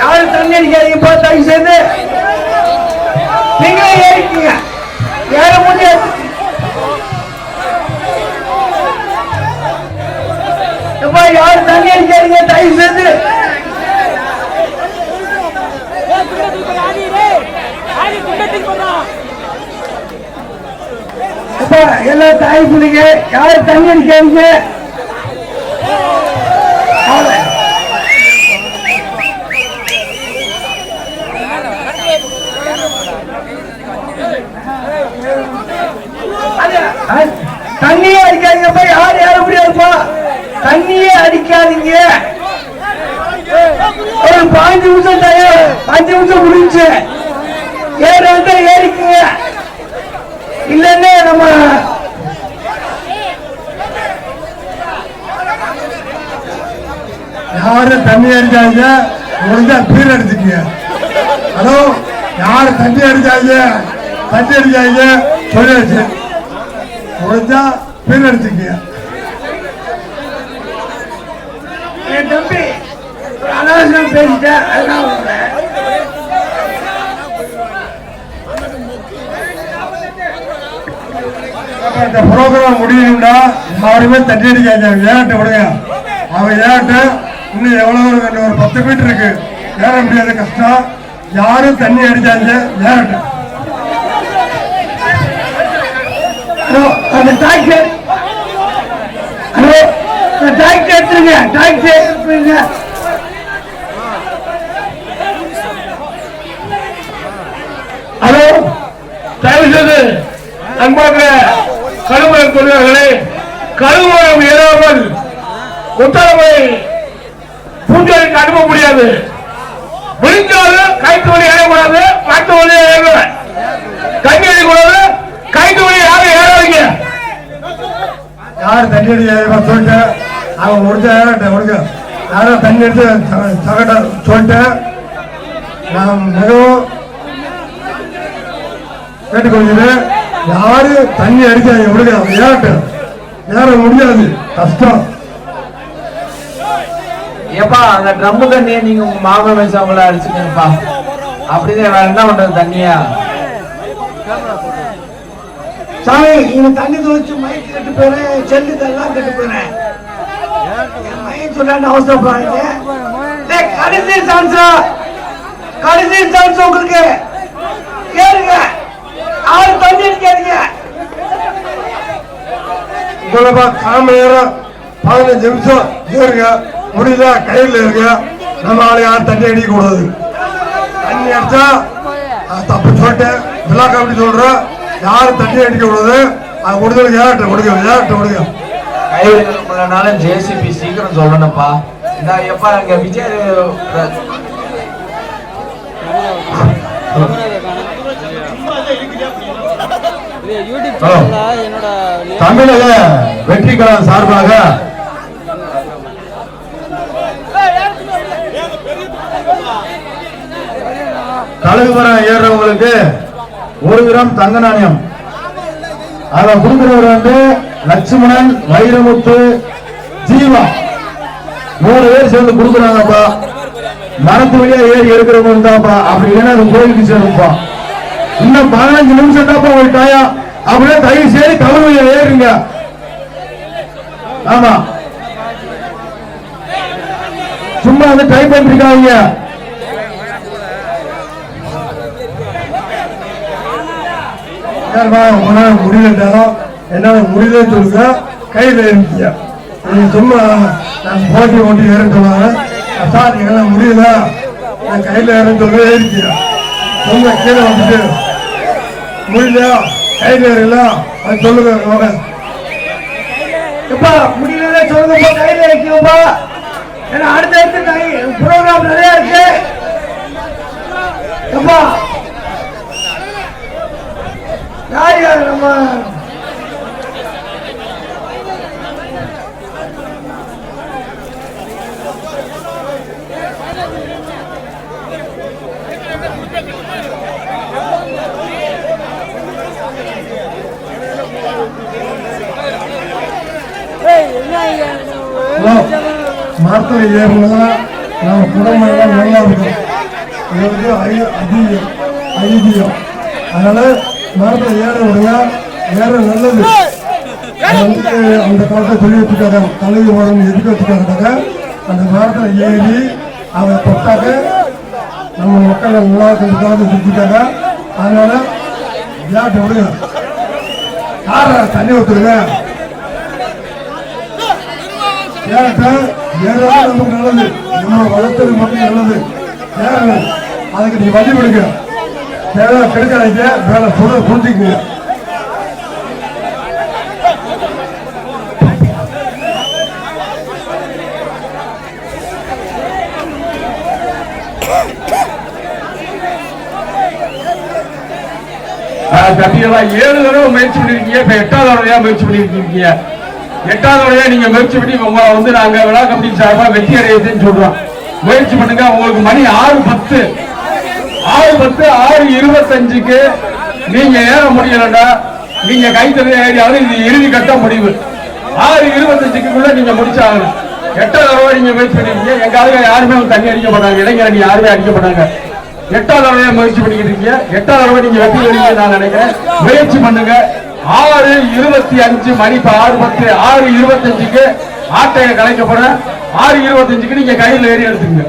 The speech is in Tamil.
யாரும் தண்ணி அடிக்காதீங்க போ தயவு செய்து. நீங்களே ஏறிக்கீங்க. ஏற முடியாது. எப்பா யாரும் தண்ணி அடிக்காதீங்க தயவு செய்து. எல்லா தாய் பிள்ளைங்க யாரும் தண்ணி அடிக்காதீங்க அவ்வளவு. அது- அது- தண்ணியே அடிக்காதீங்கப்பா யார் யார முடியாதுப்பா தண்ணியே அடிக்காதீங்க. ஒரு பாஞ்சு நிமிஷம் தயார் அஞ்சு நிமிஷம் முடிஞ்சு. ஏற வந்து ஏறிக்குங்க. இல்லைன்னு நம்ம யாரும் தண்ணி அடிக்காதீங்க. முடிஞ்சா பீர் அடிச்சுக்கீங்க. ஹலோ? யாரும் தண்ணி அடிக்காதீங்க தண்ணி அடிக்காதீங்க சொல்லியாச்சு. முடிஞ்சா பீர் அடிச்சுக்கீங்க. என் தம்பி அனாவசியம் பேசிட்டேன் அதனால இந்த ப்ரோக்ராம் முடியணும்னா யாருமே தண்ணி அடிக்காதீங்க. ஏன்ட்டு விடுங்க அவன் ஏன்ட்டு இன்னும் இன்னும் ஒரு பத்து மீட்டர் இருக்கு. ஏற முடியாத கஷ்டம். யாரும் தண்ணி அடிக்காதீங்க. ஏன்ட்டு ஹலோ அந்த டாக்ஸி ஹலோ டாக்ஸ் டாக்ஸி எடுத்துருங்க. டாக்ஸி எடுத்துருங்க. ஹலோ தயவு செய்து அன்பாக கழுவுரம் தொழிலாளர்களே கழுவுரம் ஏறாமல் உத்தரவை பூஞ்சலுக்கு அனுப்ப முடியாது. முடிஞ்சாலும் கைத்து வழி ஏறக்கூடாது மாட்டு வழி ஏறுவேன் தண்ணி அடிக்கூடாது கைத்து வழி யாரும் ஏறாதீங்க. யார் தண்ணி அடி சொல்லிட்டு? அவன் முடிஞ்ச ஏறட்ட முடிஞ்ச. யாரும் தண்ணி எடுத்து தகட்ட சொல்லிட்டு? நான் மிகவும் கேட்டுக்கொள்கிறேன் யாரு தண்ணி அடிக்காங்க விடுங்க ஏறட்டும். ஏற முடியாது கஷ்டம். ஏப்பா அந்த ட்ரம்மு தண்ணியை நீங்க உங்க மாமா வயசவங்கள அடிச்சுக்கங்கப்பா. அப்படிதான் வேற என்ன பண்றது தண்ணியா? சாமி இவன் தண்ணி துவச்சு மயக்கு கட்டு போறேன் செல்லு இதெல்லாம் கட்டு போறேன் மயன் சொன்ன அவசரப்படுறாங்க கடைசி சான்ஸ் கடைசி சான்ஸ் உங்களுக்கு. கேளுங்க. யாரும் தண்ணி அடிக்காதீங்க இவ்வளவு காம நேரம் பதினஞ்சு நிமிஷம். இருங்க முடியல கையில் இருங்க நம்ம ஆளு யாரும் தண்ணி அடிக்க கூடாது. தண்ணி அடிச்சா தப்பு சொல்லிட்டேன். விழா கமிட்டி சொல்றேன் யாரும் தண்ணி அடிக்க கூடாது. அது முடிஞ்சவங்க ஏறட்ட விடுங்க ஏறட்ட விடுங்க கைவிடுறதுனால ஜேசிபி சீக்கிரம் சொல்லணும்ப்பா. இந்த எப்பா அங்க விஜய் தமிழக வெற்றி கழகம் சார்பாக கழுகு மரம் ஏறுறவங்களுக்கு ஒரு கிராம் தங்க நாணயம். அதை கொடுக்கிறவர் வந்து லட்சுமணன் வைரமுத்து ஜீவா. நூறு பேர் சேர்ந்து கொடுக்குறாங்கப்பா. மரத்து வழியா ஏறி எடுக்கிறவங்க இருந்தாப்பா அப்படி இல்லைன்னா அது கோயிலுக்கு சேரும்ப்பா. இன்னும் பதினஞ்சு நிமிஷம் தான்ப்பா ஒரு டயம். அப்படியே தயவு செய்து வழியா ஏறுங்க. ஆமா. சும்மா வந்து டைப் பண்ணிருக்காங்க உங்களால முடியலட்டாலும் என்னால முடியல சொல்லுங்க. கையில் இருந்தீங்க நீங்க சும்மா நான் போட்டி ஓட்டி ஏறன்னு சொன்னாங்க. சார் என்னால முடியல. நான் கையில் ஏறன்னு சொல்ல ஏறிக்கியா சும்மா கீழே வந்துட்டு. முடியல. கையில் ஏறல. அது சொல்லுங்க வாங்க. எப்பா முடியல சொல்லுங்கப்பா கையில வைக்கணும்பா ஏன்னா அடுத்த அடுத்து ப்ரோக்ராம் நிறைய இருக்கு. எப்பா யார் யார் நம்ம மரத்தில் ஏறினா நம்ம குடும்பம் எல்லாம் நல்லா இருக்கும். இது வந்து ஐ- அதிகம் ஐதியம் அதனால மரத்தில் ஏற விடுங்க. ஏற நல்லது. வந்து அந்த காலத்தை சொல்லி வச்சுக்காங்க தலைவி மரம் எதுக்கு வச்சுக்காங்க அந்த மரத்தில் ஏறி அதை தொட்டாக்க நம்ம மக்கள் நல்லா இருக்கிறதுக்காக செஞ்சுட்டாங்க. அதனால விளையாட்டு விடுங்க. யார தண்ணி ஊத்துருங்க ஏன்டா? நமக்கு நல்லது? நம்ம வளர்த்தது மட்டும் நல்லது. அதுக்கு நீ வழி விடுங்க தேவை கெடுக்காதீங்க. வேலை சொல்ல புரிஞ்சுக்குங்க. தட்டியெல்லாம் ஏழு தடவை முயற்சி பண்ணிருக்கீங்க. இப்ப எட்டாவது தடவையா முயற்சி பண்ணிருக்கீங்க. எட்டாவது தடவையா நீங்க முயற்சி பண்ணி உங்களை வந்து நாங்க விழா கமிட்டி சார்பா வெற்றி அடையுதுன்னு சொல்றோம். முயற்சி பண்ணுங்க உங்களுக்கு மணி ஆறு பத்து. ஆறு பத்து ஆறு இருபத்தஞ்சுக்கு நீங்க ஏற முடியலடா நீங்க கைத்தறி ஏறியாவது இது இறுதி கட்ட முடிவு. ஆறு இருபத்தஞ்சுக்குள்ள நீங்க முடிச்சாகணும். எட்டாவது தடவை நீங்க முயற்சி பண்ணிருக்கீங்க. எங்க ஆளுங்க யாருமே தண்ணி அடிக்க மாட்டாங்க. இளைஞரணி யாருமே அடிக்க மாட்டாங்க. எட்டாவது தடவையா முயற்சி பண்ணிக்கிட்டு இருக்கீங்க. எட்டாவது தடவை நீங்க வெற்றி பெறுவீங்க நான் நினைக்கிறேன். முயற்சி பண்ணுங்க. ஆறு இருபத்தி அஞ்சு மணி ஆறு பத்து ஆறு இருபத்தஞ்சுக்கு ஆட்டையை கலைக்கப்பட ஆறு இருபத்தஞ்சுக்கு நீங்க கையில் ஏறி எடுத்துக்கோங்க.